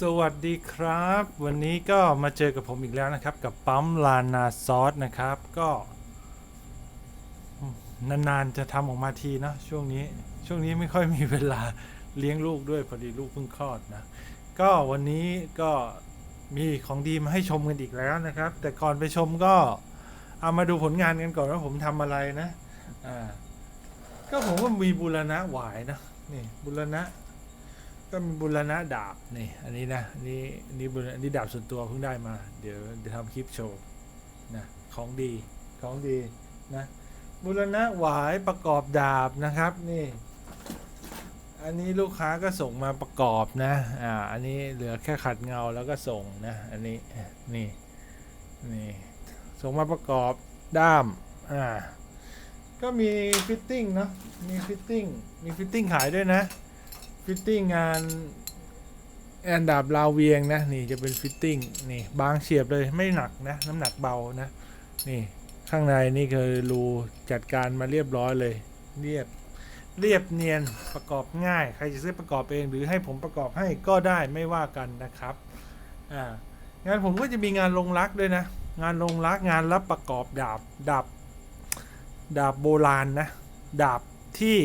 สวัสดีครับ วันนี้ก็มาเจอกับผมอีกแล้วนะครับ กับปั๊มลานาซอสนะครับ ก็ นานๆจะทำออกมาทีนะ ช่วงนี้ ช่วงนี้ไม่ค่อยมีเวลาเลี้ยงลูกด้วยพอดีลูกเพิ่งคลอดนะ ก็วันนี้ก็มีของดีมาให้ชมกันอีกแล้วนะครับ แต่ก่อนไปชมก็เอามาดูผลงานกันก่อนว่าผมทำอะไรนะ อ่า ก็ผมก็มีบูรณะหวายนะนี่บูรณะ ก็มีบุรณะดาบนี่อันนี้นะอันนี้อันนี้บุรณะอันนี้ดาบส่วนตัวเพิ่งได้มา เดี๋ยวเดี๋ยวทำคลิปโชว์นะของดีของดีนะบุรณะหวายประกอบดาบนะครับนี่อันนี้ลูกค้าก็ส่งมาประกอบนะ อ่า อันนี้เหลือแค่ขัดเงาแล้วก็ส่งนะ อันนี้ นี่ นี่ ส่งมาประกอบด้าม อ่า ก็มีฟิตติ้งเนาะ มีฟิตติ้ง มีฟิตติ้งขายด้วยนะ ฟิตติ้งงานแอนดับลาวเวียงนะนี่จะเป็นฟิตติ้งนี่บางเฉียบเลยไม่หนักนะน้ำหนักเบานะนี่ข้างในนี่คือรูจัดการมาเรียบร้อยเลย เรียบเรียบเนียนประกอบง่าย ใครจะซื้อประกอบเองหรือให้ผมประกอบให้ก็ได้ไม่ว่ากันนะครับอ่างานผมก็จะมีงานลงรักด้วยนะ งานลงรักงานรับประกอบดาบดาบดาบโบราณนะดาบที่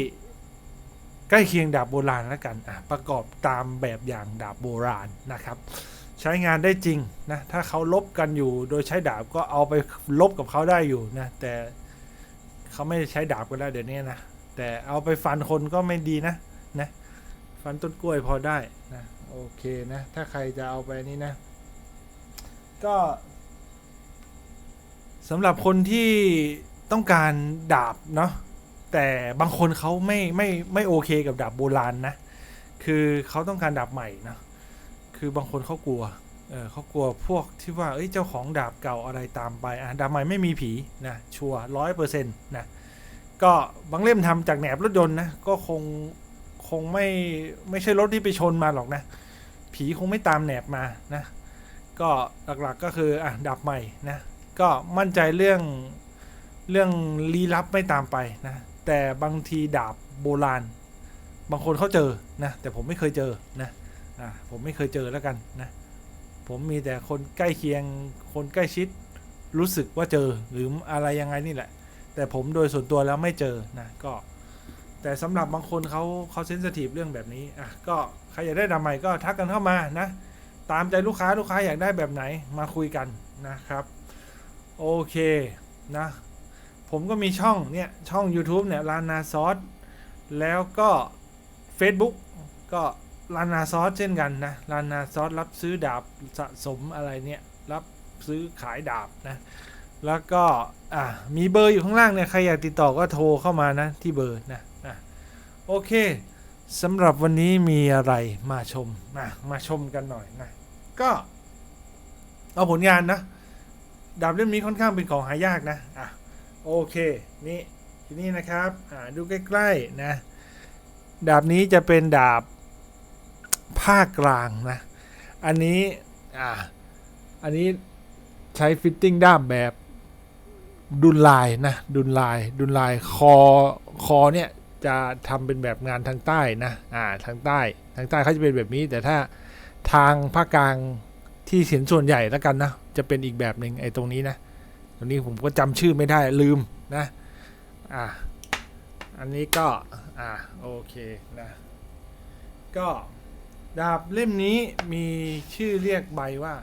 ใกล้เคียงดาบโบราณแล้วกันอะประกอบตามแบบอย่างดาบโบราณนะครับ ใช้งานได้จริงนะถ้าเขาลบกันอยู่โดยใช้ดาบก็เอาไปลบกับเขาได้อยู่นะแต่เขาไม่ใช้ดาบกันแล้วเดี๋ยวนี้นะแต่เอาไปฟันคนก็ไม่ดีนะนะฟันต้นกล้วยพอได้นะโอเคนะถ้าใครจะเอาไปนี่นะ ก็สำหรับคนที่ต้องการดาบเนาะ แต่บางคนเขาไม่ไม่ไม่โอเคกับดาบโบราณนะ คือเขาต้องการดาบใหม่นะ คือบางคนเขากลัว เออเขากลัวพวกที่ว่า เอ้ย เจ้าของดาบเก่าอะไรตามไป อะ ดาบใหม่ไม่มีผีนะ ชัวร้อยเปอร์เซ็นต์นะ ก็บางเล่มทำจากแหนบรถยนต์นะ ก็คงคงไม่ไม่ใช่รถที่ไปชนมาหรอกนะ ผีคงไม่ตามแหนบมานะ ก็หลักๆก็คืออะดาบใหม่นะ ก็มั่นใจเรื่องเรื่องลี้ลับไม่ตามไปนะ แต่บางทีดาบโบราณ บางคนเขาเจอนะแต่ผมไม่เคยเจอนะอ่าผมไม่เคยเจอแล้วกันนะผมมีแต่คนใกล้เคียงคนใกล้ชิดรู้สึกว่าเจอหรืออะไรยังไงนี่แหละ แต่ผมโดยส่วนตัวแล้วไม่เจอนะก็แต่สำหรับบางคนเขาเขาเซนซิทีฟเรื่องแบบนี้อะก็ใครอยากได้ดาบใหม่ก็ทักกันเข้ามานะ ตามใจลูกค้าลูกค้าอยากได้แบบไหนมาคุยกันนะครับ โอเคนะ ผมก็มีช่องเนี่ยช่อง YouTube เนี่ยลานาซอสแล้วก็ Facebook ก็ลานาซอสเช่นกันนะลานาซอสรับซื้อดาบสะสมอะไรเนี่ยรับซื้อขายดาบนะแล้วก็อะมีเบอร์อยู่ข้างล่างเนี่ยใครอยากติดต่อก็โทรเข้ามานะที่เบอร์นะอะโอเคสำหรับวันนี้มีอะไรมาชมนะมาชมกันหน่อยนะก็เอาผลงานนะดาบเล่มนี้ค่อนข้างเป็นของหายากนะอะ โอเค นี่ทีนี้นะครับอ่าดูใกล้ๆนะ ดาบนี้จะเป็นดาบภาคกลางนะ อันนี้อ่าอันนี้ใช้ฟิตติ้งด้ามแบบดุลลายนะ ดุลลาย ดุลลายคอคอเนี่ยจะทำเป็นแบบงานทางใต้นะอ่าทางใต้ทางใต้เขาจะเป็นแบบนี้ แต่ถ้าทางภาคกลางที่เห็นส่วนใหญ่แล้วกันนะ จะเป็นอีกแบบหนึ่งไอ้ตรงนี้นะ ตรงนี้ผมก็จำชื่อไม่ได้ลืมนะอะอันนี้ก็อะโอเคนะก็ดาบเล่มนี้มีชื่อเรียกใบว่า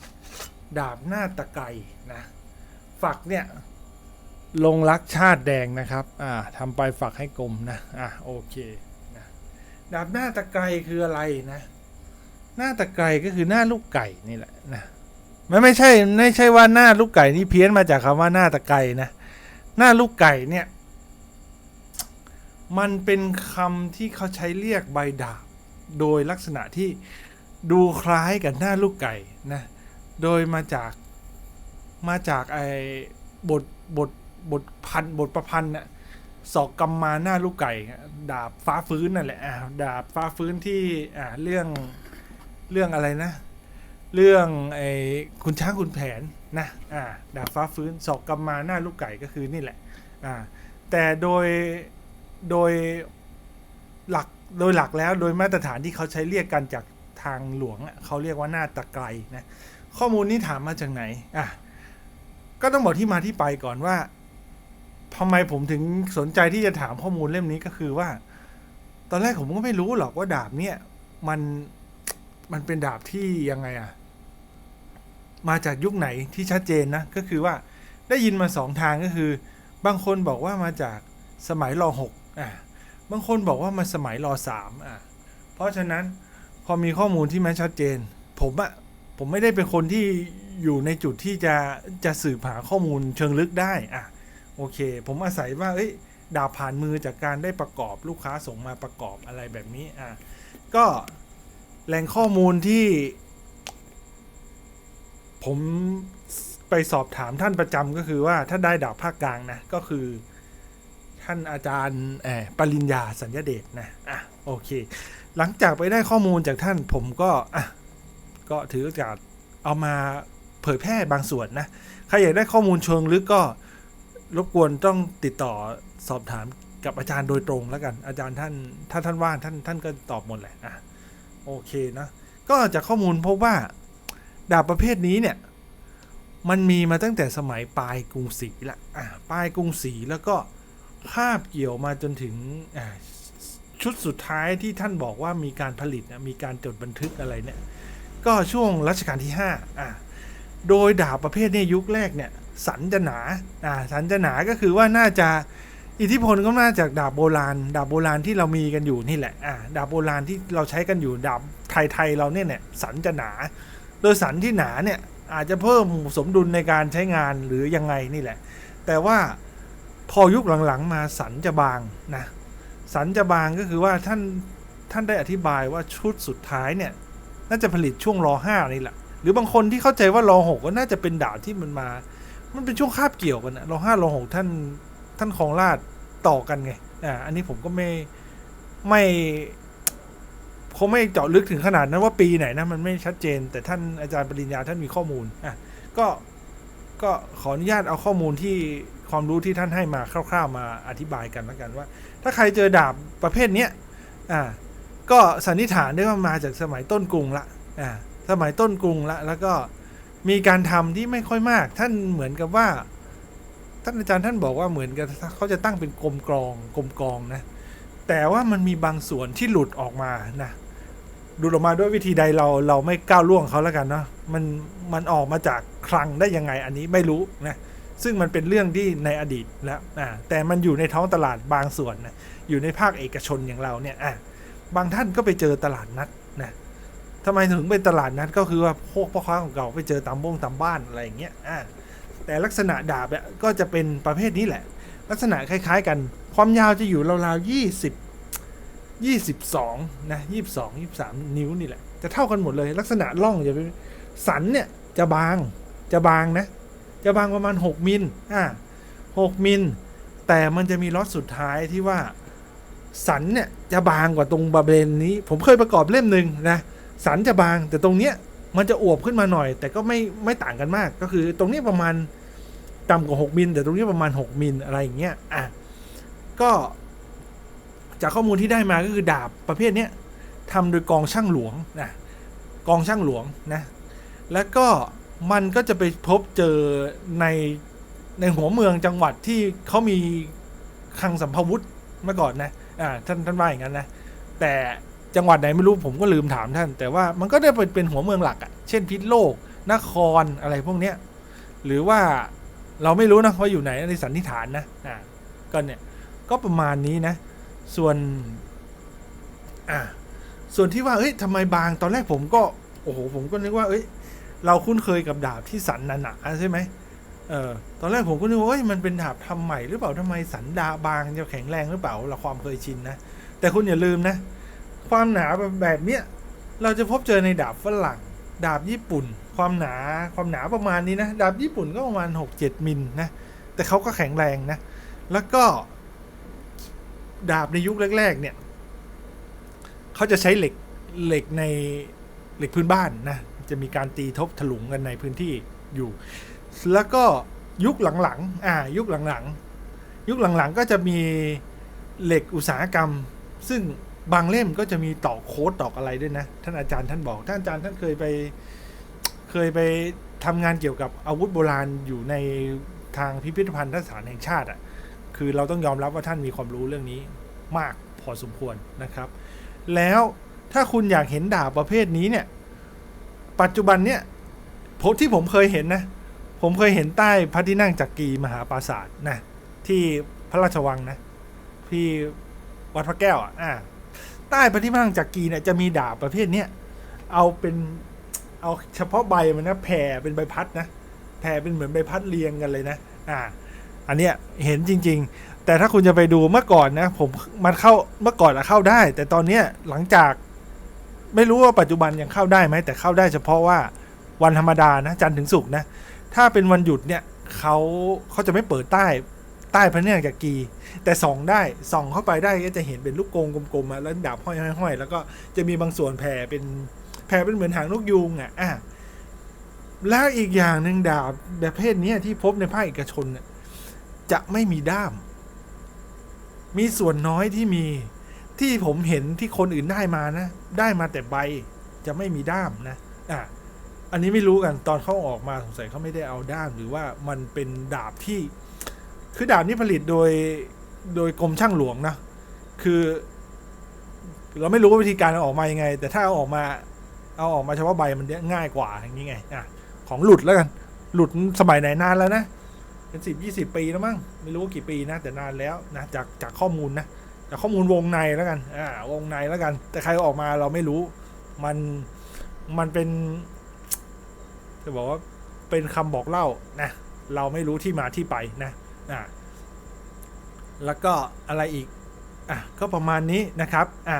ดาบหน้าตะไกนะฝักเนี่ยลงรักชาติแดงนะครับอ่าทำไปฝักให้กลมนะอะโอเคนะดาบหน้าตะไกคืออะไรนะ หน้าตะไกก็คือหน้าลูกไก่นี่แหละนะ มันไม่ใช่ไม่ใช่ว่าหน้าลูกไก่นี่เพี้ยนมาจากคำว่าหน้าตะไก่นะหน้าลูกไก่เนี่ย มันเป็นคำที่เขาใช้เรียกใบดาบ โดยลักษณะที่ดูคล้ายกับหน้าลูกไก่นะโดยมาจากมาจากไอ้บทบทบทพันบทประพันธ์น่ะสอกกำมาหน้าลูกไก่ ดาบฟ้าฟื้นนั่นแหละอ่าดาบฟ้าฟื้นที่อ่าเรื่องเรื่องอะไรนะ เรื่องไอ้คุณช้างคุณแผนนะอ่าดาบฟ้าฟื้นสอกกำมาหน้าลูกไก่ก็คือนี่แหละอ่าแต่โดยโดยหลักโดยหลักแล้วโดยมาตรฐานที่เขาใช้เรียกกันจากทางหลวงเขาเรียกว่าหน้าตะไกรนะข้อมูลนี้ถามมาจากไหนอะก็ต้องบอกที่มาที่ไปก่อนว่าทำไมผมถึงสนใจที่จะถามข้อมูลเล่มนี้ก็คือว่า ตอนแรกผมก็ไม่รู้หรอกว่าดาบเนี่ยมัน มันเป็นดาบที่ยังไงอะมาจากยุคไหนที่ชัดเจนนะ ก็คือว่าได้ยินมาสองทางก็คือ บางคนบอกว่ามาจากสมัยรอหกอะบางคนบอกว่ามาสมัยรอสามอะเพราะฉะนั้นพอมีข้อมูลที่มันชัดเจน ผมอะผมไม่ได้เป็นคนที่อยู่ในจุดที่จะจะสืบหาข้อมูลเชิงลึกได้อะโอเค ผมอาศัยว่าเอ้ยดาบผ่านมือจากการได้ประกอบลูกค้าส่งมาประกอบอะไรแบบนี้อะก็ แหล่งข้อมูลที่ ผมไปสอบถามท่านประจำก็คือว่าถ้าได้ดาบภาคกลางนะ ก็คือ ท่านอาจารย์เออปริญญาสัญญาเดชนะ อะ โอเค หลังจากไปได้ข้อมูลจากท่านผมก็อะก็ถือโอกาสเอามาเผยแพร่บางส่วนนะ ใครอยากได้ข้อมูลเชิงลึกก็รบกวนต้องติดต่อสอบถามกับอาจารย์โดยตรงแล้วกัน อาจารย์ท่าน ถ้าท่านว่างท่านท่านก็ตอบหมดแหละอะ โอเคนะก็จากข้อมูลพบว่าดาบประเภทนี้เนี่ยมันมีมาตั้งแต่สมัยปลายกรุงศรีละอะปลายกรุงศรีแล้วก็คาบเกี่ยวมาจนถึงอะชุดสุดท้ายที่ท่านบอกว่ามีการผลิตนะมีการจดบันทึกอะไรเนี่ยก็ช่วงรัชกาลที่5อะโดยดาบประเภทนี้ยุคแรกเนี่ยสันจะหนาอ่าสันจะหนาก็คือว่าน่าจะ อิทธิพลก็มาจากดาบโบราณ ดาบโบราณที่เรามีกันอยู่นี่แหละอ่าดาบโบราณที่เราใช้กันอยู่ดาบไทยๆเราเนี่ยเนี่ยสันจะหนา โดยสันที่หนาเนี่ยอาจจะเพิ่มสมดุลในการใช้งานหรือยังไงนี่แหละ แต่ว่าพอยุคหลังๆมาสันจะบางนะสันจะบางก็คือว่าท่านท่านได้อธิบายว่าชุดสุดท้ายเนี่ยน่าจะผลิตช่วงรอห้านี่แหละ หรือบางคนที่เข้าใจว่ารอหกก็น่าจะเป็นดาบที่มันมา มันเป็นช่วงคาบเกี่ยวกันนะรอห้ารอหกท่าน ท่านของราชต่อกันไงอ่าอันนี้ผมก็ไม่ไม่คงไม่เจาะลึกถึงขนาดนั้นว่าปีไหนนะมันไม่ชัดเจน แต่ท่านอาจารย์ปริญญาท่านมีข้อมูลอะก็ก็ขออนุญาตเอาข้อมูลที่ความรู้ที่ท่านให้มาคร่าว ๆ มาอธิบายกันแล้วกันว่า ถ้าใครเจอดาบประเภทเนี้ยอ่าก็สันนิษฐานได้ว่ามาจากสมัยต้นกรุงละอ่าสมัยต้นกรุงละแล้วก็มีการทำที่ไม่ค่อยมาก ท่านเหมือนกับว่า ท่านอาจารย์ท่านบอกว่าเหมือนกับเขาจะตั้งเป็นกลมกรองกลมกรองนะ แต่ว่ามันมีบางส่วนที่หลุดออกมานะหลุดออกมาด้วยวิธีใดเราเราไม่ก้าวล่วงเขาแล้วกันเนาะมันมันออกมาจากคลังได้ยังไงอันนี้ไม่รู้นะซึ่งมันเป็นเรื่องที่ในอดีตแล้วอ่าแต่มันอยู่ในท้องตลาดบางส่วนนะอยู่ในภาคเอกชนอย่างเราเนี่ยอ่าบางท่านก็ไปเจอตลาดนัดนะทำไมถึงเป็นตลาดนัดก็คือว่าพวกพ่อค้าของเก่าไปเจอตามบ้งตามบ้านอะไรอย่างเงี้ยอ่า แต่ลักษณะดาบเนี่ยก็จะเป็นประเภทนี้แหละ ลักษณะคล้าย ๆ กัน ความยาวจะอยู่ราวๆยี่สิบยี่สิบสองนะยี่สิบสองยี่สามนิ้วนี่แหละ จะเท่ากันหมดเลย ลักษณะล่องจะเป็นสันเนี่ยจะบางจะบางนะ จะบางประมาณหกมิลอ่าหกมิล แต่มันจะมีล็อตสุดท้ายที่ว่า สันเนี่ยจะบางกว่าตรงบาเบนนี้ ผมเคยประกอบเล่มหนึ่งนะ สันจะบางแต่ตรงเนี้ย มันจะอวบขึ้นมาหน่อย แต่ก็ไม่ไม่ต่างกันมาก ก็คือตรงนี้ประมาณต่ำกว่า 6มิลแต่ตรงนี้ประมาณ 6มิลอะไรอย่างเงี้ยอะก็จากข้อมูลที่ได้มาก็คือดาบประเภทเนี้ยทำโดยกองช่างหลวงนะกองช่างหลวงนะแล้วก็มันก็จะไปพบเจอในในหัวเมืองจังหวัดที่เขามีคลังสัมภาวุธเมื่อก่อนนะอ่าท่านท่านว่าอย่างนั้นนะแต่ จังหวัดไหนไม่รู้ผมก็ลืมถามท่าน แต่ว่ามันก็ได้เป็นหัวเมืองหลักอะ่ะเช่นพิษโลก นครอะไรพวกเนี้ยหรือว่าเราไม่รู้นะว่าอยู่ไหนในสันนิษฐานนะอ่าก็เนี่ยก็ประมาณนี้นะ ส่วนอ่าส่วนที่ว่าเอ้ยทำไมบางตอนแรกผมก็โอ้โหผมก็นึกว่า เอ้ย เราคุ้นเคยกับดาบที่สันหนาๆใช่ไหมเออตอนแรกผมก็นึกว่าเอ้ยมันเป็นดาบทำใหม่หรือเปล่าทำไมสันดาบางจะแข็งแรงหรือเปล่าเราความเคยชินนะแต่คุณอย่าลืมนะ ความหนาแบบเนี้ยเราจะพบเจอในดาบฝรั่ง ดาบญี่ปุ่น ความหนาความหนาประมาณนี้นะ ดาบญี่ปุ่นก็ประมาณหกเจ็ดมิลนะ แต่เขาก็แข็งแรงนะ แล้วก็ดาบในยุคแรก ๆ เนี่ยเขาจะใช้เหล็กเหล็กในเหล็กพื้นบ้านนะ จะมีการตีทบถลุงกันในพื้นที่อยู่ แล้วก็ยุคหลังๆ อ่า ยุคหลังๆ ยุคหลังๆ ก็จะมีเหล็กอุตสาหกรรม ซึ่ง บางเล่มก็จะมีตอกโค้ดตอกอะไรด้วยนะ ท่านอาจารย์ท่านบอกท่านอาจารย์ท่านเคยไป เคยไปทำงานเกี่ยวกับอาวุธโบราณอยู่ในทางพิพิธภัณฑ์สถานแห่งชาติอะ คือเราต้องยอมรับว่าท่านมีความรู้เรื่องนี้มากพอสมควรนะครับ แล้วถ้าคุณอยากเห็นดาบประเภทนี้เนี่ย ปัจจุบันเนี่ยผมที่ผมเคยเห็นนะ ผมเคยเห็นใต้พระที่นั่งจักรีมหาปราสาทนะ ที่พระราชวังนะ ที่วัดพระแก้วอะ ใต้พระที่นั่งจักรีเนี่ยจะมีดาบประเภทเนี้ยเอาเป็นเอาเฉพาะใบมันนะแผ่เป็นใบพัดนะแผ่เป็นเหมือนใบพัดเรียงกันเลยนะ อ่า อันเนี้ยเห็นจริง ๆ แต่ถ้าคุณจะไปดูเมื่อก่อนนะ ผมมันเข้าเมื่อก่อนอะเข้าได้ แต่ตอนเนี้ยหลังจาก ไม่รู้ว่าปัจจุบันยังเข้าได้ไหมแต่เข้าได้เฉพาะว่าวันธรรมดานะจันทร์ถึงศุกร์นะถ้าเป็นวันหยุดเนี่ยเขาเขาจะไม่เปิดใต้ ใต้พระเนตรกับกี แต่ส่องได้ส่องเข้าไปได้ก็จะเห็นเป็นลูกกงกลมๆแล้วดาบห้อยๆห้อยแล้วก็จะมีบางส่วนแผ่เป็นแผ่เป็นเหมือนหางนกยูงอะอะแล้วอีกอย่างหนึ่งดาบแบบเพศนี้ที่พบในภาคเอกชนจะไม่มีด้าม มีส่วนน้อยที่มีที่ผมเห็นที่คนอื่นได้มานะ ได้มาแต่ใบจะไม่มีด้ามนะอะอันนี้ไม่รู้กันตอนเขาออกมาสงสัยเขาไม่ได้เอาด้ามหรือว่ามันเป็นดาบที่ คือดาบนี้ผลิตโดยโดยกรมช่างหลวงนะ คือ เราไม่รู้ว่าวิธีการเอาออกมายังไง แต่ถ้าเอาออกมา เอาออกมาเฉพาะใบมันง่ายกว่าอย่างนี้ไงอะของหลุดแล้วกัน หลุดสมัยไหนนานแล้วนะ เป็นสิบยี่สิบปีแล้วมั้ง ไม่รู้ว่ากี่ปีนะ แต่นานแล้วนะ จากจากข้อมูลนะ จากข้อมูลวงในแล้วกัน อ่า วงในแล้วกัน แต่ใครอออกมาเราไม่รู้ มัน มันเป็น จะบอกว่า เป็นคำบอกเล่านะ เราไม่รู้ที่มาที่ไปนะ อะแล้วก็อะไรอีกอะก็ประมาณนี้นะครับอะ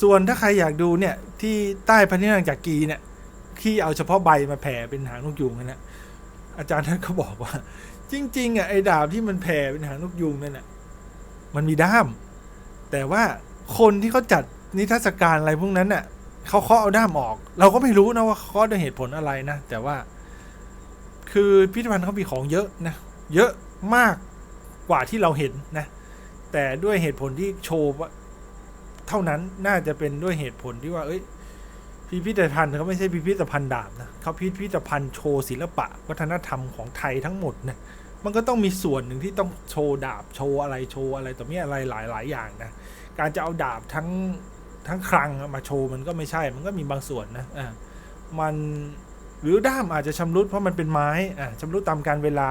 ส่วนถ้าใครอยากดูเนี่ยที่ใต้พระนิรังจากกีเนี่ยที่เอาเฉพาะใบมาแผ่เป็นหางนกยูงนั่นนะอาจารย์ท่านก็บอกว่า จริง ๆอะไอ้ดาบที่มันแผ่เป็นหางนกยูงนั่นน่ะมันมีด้าม แต่ว่าคนที่เขาจัดนิทรรศการอะไรพวกนั้นน่ะเขาเคาะเอาด้ามออก เราก็ไม่รู้นะว่าเคาะด้วยเหตุผลอะไรนะ แต่ว่า คือพิพิธภัณฑ์เขามีของเยอะนะ เยอะ มากกว่าที่เราเห็นนะ แต่ด้วยเหตุผลที่โชว์ว่าเท่านั้นน่าจะเป็นด้วยเหตุผลที่ว่า เอ้ย พิพิธภัณฑ์เขาไม่ใช่พิพิธภัณฑ์ดาบนะเขาพิพิธภัณฑ์โชว์ศิลปะ วัฒนธรรมของไทยทั้งหมดนะมันก็ต้องมีส่วนหนึ่งที่ต้องโชว์ดาบโชว์อะไรโชว์อะไรต่อมีอะไรหลายหลายๆอย่างนะการจะเอาดาบทั้งทั้งคลังมาโชว์มันก็ไม่ใช่ มันก็มีบางส่วนนะอ่ามันหรือด้ามอาจจะชำรุดเพราะมันเป็นไม้อ่าชำรุดตามการเวลา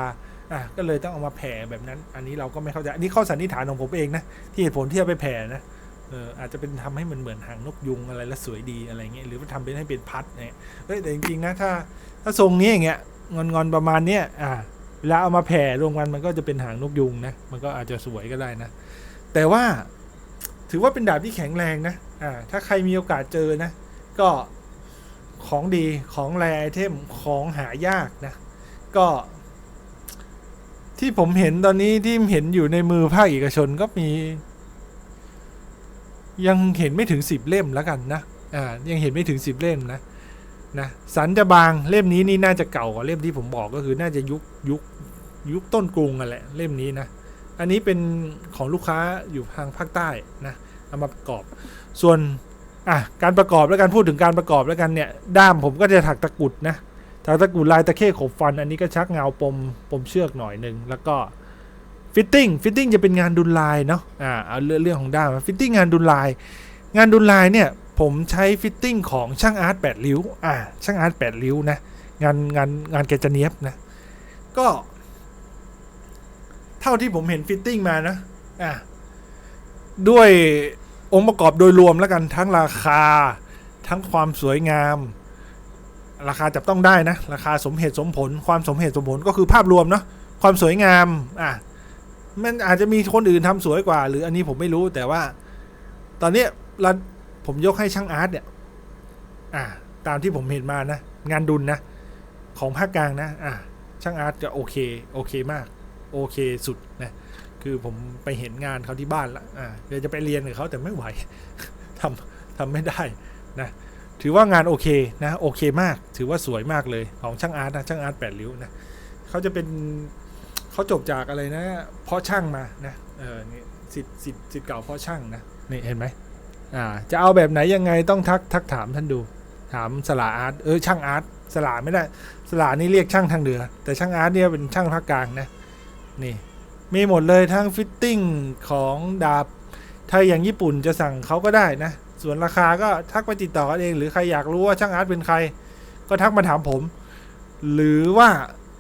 อะก็เลยต้องเอามาแผ่แบบนั้น อันนี้เราก็ไม่เข้าใจอันนี้ข้อสันนิษฐานของผมเองนะที่เหตุผลที่เอาไปแผ่นะเอออาจจะเป็นทำให้มันเหมือนหางนกยุงอะไรแล้วสวยดีอะไรเงี้ยหรือว่าทำเป็นให้เป็นพัดเนี่ยเฮ้ยแต่จริงๆนะถ้าถ้าทรงนี้อย่างเงี้ยงอนงอนประมาณเนี้ยอ่าเวลาเอามาแผ่รวมกันมันก็จะเป็นหางนกยุงนะมันก็อาจจะสวยก็ได้นะ แต่ว่าถือว่าเป็นดาบที่แข็งแรงนะอ่าถ้าใครมีโอกาสเจอนะ ก็ของดีของแรไอเทมของหายากนะ ก็ ที่ผมเห็นตอนนี้ที่เห็นอยู่ในมือภาคเอกชนก็มี ยังเห็นไม่ถึงสิบเล่มแล้วกันนะอ่ายังเห็นไม่ถึงสิบเล่มนะนะสันจะบางเล่มนี้นี่น่าจะเก่ากว่าเล่มที่ผมบอกก็คือน่าจะยุคยุคยุคต้นกรุงอะแหละเล่มนี้นะอันนี้เป็นของลูกค้าอยู่ทางภาคใต้นะเอามาประกอบ ส่วนอะการประกอบแล้วกันพูดถึงการประกอบแล้วกันเนี่ยด้ามผมก็จะถักตะกุดนะ ถักตะกุดลายตะเข้ขบฟัน อันนี้ก็ชักเงาปมปมเชือกหน่อยหนึ่งแล้วก็ฟิตติ้งฟิตติ้งจะเป็นงานดุลลายเนาะอ่าเอาเรื่องเรื่องของด้ามฟิตติ้งงานดุลลาย งานดุลลายเนี่ยผมใช้ฟิตติ้งของช่างอาร์ตแปดริ้วอ่าช่างอาร์ตแปดริ้วนะงานงานงานแกจะเนียบนะก็เท่าที่ผมเห็นฟิตติ้งมานะอะด้วยองค์ประกอบโดยรวมแล้วกันทั้งราคา ทั้งความสวยงาม ราคาจับต้องได้นะ ราคาสมเหตุสมผล ความสมเหตุสมผลก็คือภาพรวมเนาะความสวยงามอะมันอาจจะมีคนอื่นทำสวยกว่า หรืออันนี้ผมไม่รู้แต่ว่า ตอนนี้เราผมยกให้ช่างอาร์ตเนี่ยอะตามที่ผมเห็นมานะ งานดุลนะของภาคกลางนะอะช่างอาร์ตจะโอเคโอเคมาก โอเคสุดนะคือผมไปเห็นงานเขาที่บ้านละอ่าเดี๋ยวจะไปเรียนกับเขาแต่ไม่ไหวทำทำไม่ได้นะ ถือว่างานโอเคนะโอเคมาก ถือว่าสวยมากเลยของช่างอาร์ตนะช่างอาร์ตแปดริ้วนะเขาจะเป็นเขาจบจากอะไรนะ เพาะช่างมานะเออนี่สิทธิ์สิทธิ์สิทธิ์เก่าเพาะช่างนะนี่เห็นไหมอ่า จะเอาแบบไหนยังไงต้องทักทักถามท่านดู ถามสลาอาร์ตเออช่างอาร์ตสลาไม่ได้สลานี่เรียกช่างทางเหนือ แต่ช่างอาร์ตเนี่ยเป็นช่างภาคกลางนะนี่มีหมดเลยทั้งฟิตติ้งของดาบถ้าอย่างญี่ปุ่นจะสั่งเขาก็ได้นะ ส่วนราคาก็ทักไปติดต่อกันเอง หรือใครอยากรู้ว่าช่างอาร์ตเป็นใคร ก็ทักมาถามผม หรือว่า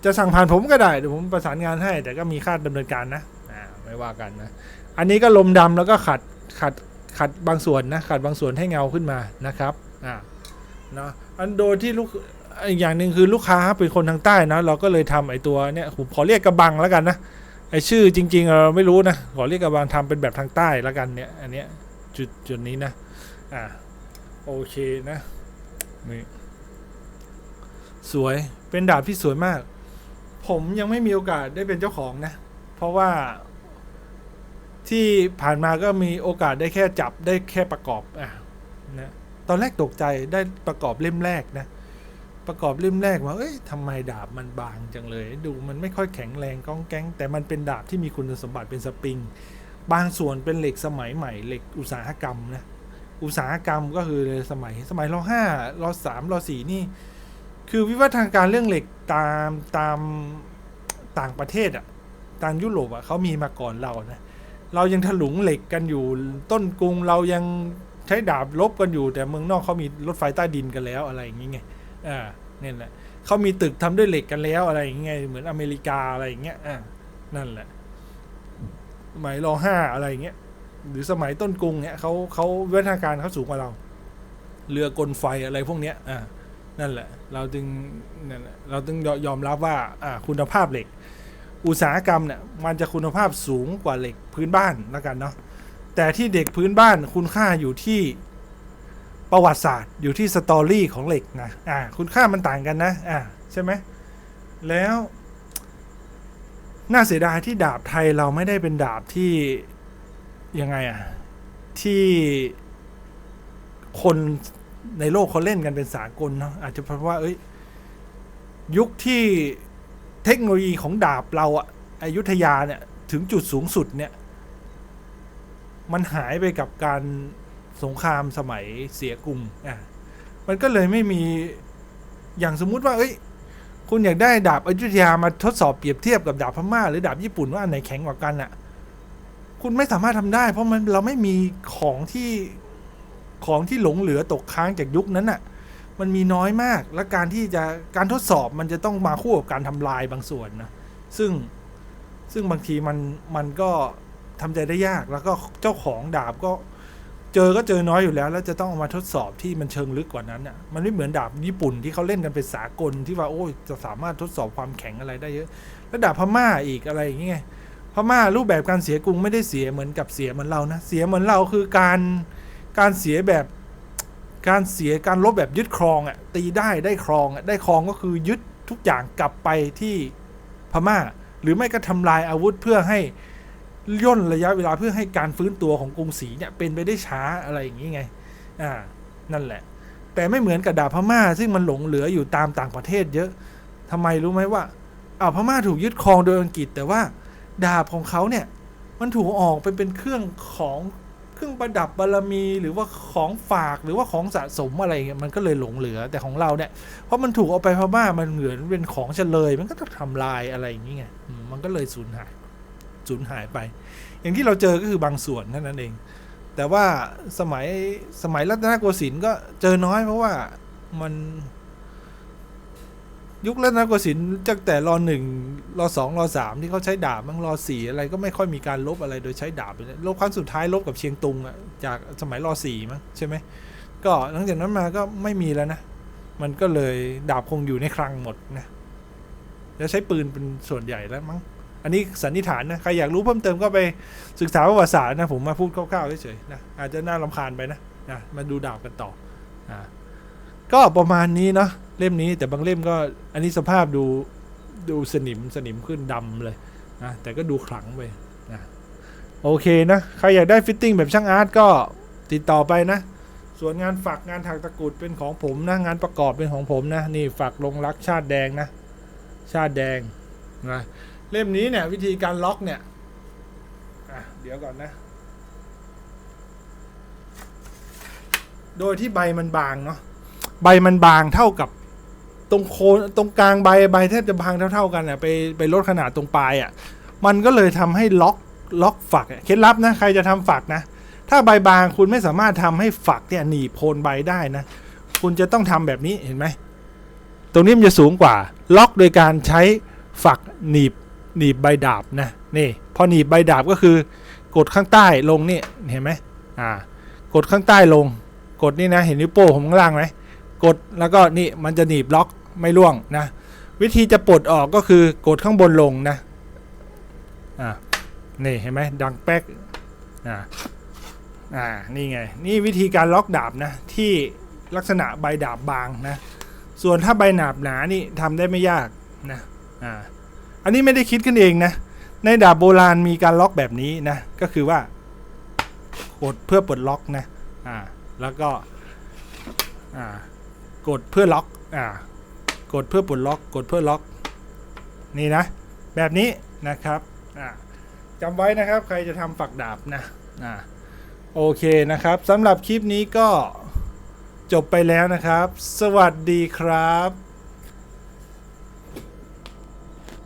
จะสั่งผ่านผมก็ได้เดี๋ยวผมประสานงานให้ แต่ก็มีค่าดำเนินการนะอ่าไม่ว่ากันนะ อันนี้ก็ลมดำแล้วก็ขัดขัดขัดบางส่วนนะขัดบางส่วนให้เงาขึ้นมานะครับอ่าเนาะอันโดยที่ลูกอีกอย่างหนึ่งคือลูกค้าเป็นคนทางใต้นะเราก็เลยทำไอตัวเนี่ยผมขอเรียกกระบังแล้วกันนะไอชื่อจริงๆเราไม่รู้นะขอเรียกกระบังทำเป็นแบบทางใต้แล้วกันเนี่ยอันเนี้ยจุดจุดนี้นะ อ่าโอเคนะนี่สวยเป็นดาบที่สวยมาก ผมยังไม่มีโอกาสได้เป็นเจ้าของนะ เพราะว่าที่ผ่านมาก็มีโอกาสได้แค่จับได้แค่ประกอบอะนะตอนแรกตกใจได้ประกอบเล่มแรกนะ ประกอบเล่มแรกว่าเอ้ยทำไมดาบมันบางจังเลย ดูมันไม่ค่อยแข็งแรงก้องแก๊ง แต่มันเป็นดาบที่มีคุณสมบัติเป็นสปริง บางส่วนเป็นเหล็กสมัยใหม่ เหล็กอุตสาหกรรมนะ อุตสาหกรรมก็คือสมัยสมัยรห้ารสามรสี่นี่ คือวิวัฒนาการเรื่องเหล็กตามตามต่างประเทศอะ่ะต่างยุโรปอะ่ะเขามีมาก่อนเรานะเรายังถลุงเหล็กกันอยู่ต้นกรุงเรายังใช้ดาบลบกันอยู่ แต่เมืองนอกเขามีรถไฟใต้ดินกันแล้วอะไรอย่างเงี้ยอ่าเนี่ยแหละเขามีตึกทำด้วยเหล็กกันแล้วอะไรอย่างเงี้ยเหมือนอเมริกาอะไรอย่างเงี้ยอ่านั่นแหละสมัยรห้าอะไรอย่างเงี้ย หรือสมัยต้นกรุงเนี่ยเขาเขาวิวัฒนาการเขาสูงกว่าเรา เรือกลไฟอะไรพวกเนี้ยอ่านั่นแหละ เราจึงนั่นแหละเราต้องยอมรับว่าอ่าคุณภาพเหล็ก อุตสาหกรรมเนี่ยมันจะคุณภาพสูงกว่าเหล็กพื้นบ้านแล้วกันเนาะแต่ที่เด็กพื้นบ้านคุณค่าอยู่ที่ประวัติศาสตร์อยู่ที่สตอรี่ของเหล็กนะอ่าคุณค่ามันต่างกันนะอ่าใช่ไหมแล้ว น่าเสียดายที่ดาบไทยเราไม่ได้เป็นดาบที่ ยังไงอะที่คนในโลกเขาเล่นกันเป็นสากลเนาะอาจจะเพราะว่า เอ้ย ยุคที่เทคโนโลยีของดาบเราอะอยุธยาเนี่ย ถึงจุดสูงสุดเนี่ย มันหายไปกับการสงครามสมัยเสียกรุงอะมันก็เลยไม่มีอย่างสมมุติว่า เอ้ย คุณอยากได้ดาบอยุธยามาทดสอบเปรียบเทียบกับดาบพม่าหรือดาบญี่ปุ่นว่าอันไหนแข็งกว่ากันอะ คุณไม่สามารถทำได้ เพราะมันเราไม่มีของที่ของที่หลงเหลือตกค้างจากยุคนั้นอะมันมีน้อยมาก และการที่จะการทดสอบมันจะต้องมาคู่กับการทำลายบางส่วนนะ ซึ่งซึ่งบางทีมันมันก็ทำใจได้ยาก แล้วก็เจ้าของดาบก็เจอก็เจอน้อยอยู่แล้ว แล้วจะต้องเอามาทดสอบที่มันเชิงลึกกว่านั้นอะ มันไม่เหมือนดาบญี่ปุ่นที่เขาเล่นกันเป็นสากลที่ว่าโอ้จะสามารถทดสอบความแข็งอะไรได้เยอะ แล้วดาบพม่าอีกอะไรอย่างเงี้ย พม่ารูปแบบการเสียกรุงไม่ได้เสียเหมือนกับเสียเหมือนเรานะเสียเหมือนเราคือการการเสียแบบการเสียการลบแบบยึดครองอะตีได้ได้ครองอะได้ครองก็คือยึดทุกอย่างกลับไปที่พม่า หรือไม่ก็ทำลายอาวุธเพื่อให้ย่นระยะเวลาเพื่อให้การฟื้นตัวของกรุงศรีเนี่ยเป็นไปได้ช้าอะไรอย่างนี้ไงอ่านั่นแหละ แต่ไม่เหมือนกับดาบพม่า ซึ่งมันหลงเหลืออยู่ตามต่างประเทศเยอะทำไมรู้ไหมว่าอ้าวพม่าถูกยึดครองโดยอังกฤษแต่ว่า ดาบของเขาเนี่ย มันถูกออกไปเป็นเครื่องของเครื่องประดับบารมี หรือว่าของฝากหรือว่าของสะสมอะไรเงี้ยมันก็เลยหลงเหลือแต่ของเราเนี่ยเพราะมันถูกเอาไปพม่ามันเหมือนเป็นของเฉลย มันก็ต้องทำลายอะไรอย่างเงี้ยมมันก็เลยสูญหายสูญหายไป อย่างที่เราเจอก็คือบางส่วนเท่านั้นเอง แต่ว่าสมัยสมัยรัตนโกสินทร์ก็เจอน้อยเพราะว่ามัน ยุครัตนโกสินทร์จากแต่รอหนึ่งรอสองรอสามที่เขาใช้ดาบมั้งรอสี่อะไรก็ไม่ค่อยมีการลบอะไรโดยใช้ดาบเลยลบครั้งสุดท้ายลบกับเชียงตุงอะจากสมัยรอสี่มั้งใช่ไหมก็หลังจากนั้นมาก็ไม่มีแล้วนะ มันก็เลยดาบคงอยู่ในคลังหมดนะจะใช้ปืนเป็นส่วนใหญ่แล้วมั้งอันนี้สันนิษฐานนะใครอยากรู้เพิ่มเติมก็ไปศึกษาประวัติศาสตร์นะผมมาพูดคร่าวๆเฉยๆนะอาจจะน่ารำคาญไปนะนะมาดูดาบกันต่ออ่าก็ประมาณนี้เนาะ เล่มนี้แต่บางเล่มก็อันนี้สภาพดูดูสนิมสนิมขึ้นดำเลยนะแต่ก็ดูขลังไปนะโอเคนะ ใครอยากได้ฟิตติ้งแบบช่างอาร์ตก็ติดต่อไปนะ ส่วนงานฝักงานถักตะกรุดเป็นของผมนะ งานประกอบเป็นของผมนะ นี่ฝักลงรักชาติแดงนะ ชาติแดงนะเล่มนี้เนี่ยวิธีการล็อกเนี่ยอะเดี๋ยวก่อนนะ โดยที่ใบมันบางเนาะใบมันบางเท่ากับ ตรงโคนตรงกลางใบใบแทบจะบางเท่า ๆ กันอะไปไปลดขนาดตรงปลายอะมันก็เลยทำให้ล็อกล็อกฝักเคล็ดลับนะใครจะทำฝักนะ ถ้าใบบางคุณไม่สามารถทำให้ฝักเนี่ยหนีโคนใบได้นะ คุณจะต้องทำแบบนี้เห็นไหมตรงนี้มันจะสูงกว่า ล็อกโดยการใช้ฝักหนีบหนีบใบดาบนะนี่พอหนีบใบดาบก็คือกดข้างใต้ลงนี่เห็นไหมอ่ากดข้างใต้ลง กดนี่นะ เห็นนิ้วโป้งผมข้างล่างไหม กดแล้วก็นี่มันจะหนีบล็อกไม่ร่วงนะ วิธีจะปลดออกก็คือกดข้างบนลงนะอ่านี่เห็นไหมดังแป๊กอ่าอ่านี่ไง นี่วิธีการล็อกดาบนะ ที่ลักษณะใบดาบบางนะ ส่วนถ้าใบหนาบหนานี่ทำได้ไม่ยากนะอ่าอันนี้ไม่ได้คิดกันเองนะ ในดาบโบราณมีการล็อกแบบนี้นะ ก็คือว่ากดเพื่อปลดล็อกนะ อ่า แล้วก็ อ่า กดเพื่อล็อกอ่ากดเพื่อปลดล็อก กดเพื่อล็อก นี่นะ แบบนี้นะครับอ่าจำไว้นะครับ ใครจะทำฝักดาบนะอ่าโอเคนะครับสำหรับคลิปนี้ก็จบไปแล้วนะครับ สวัสดีครับ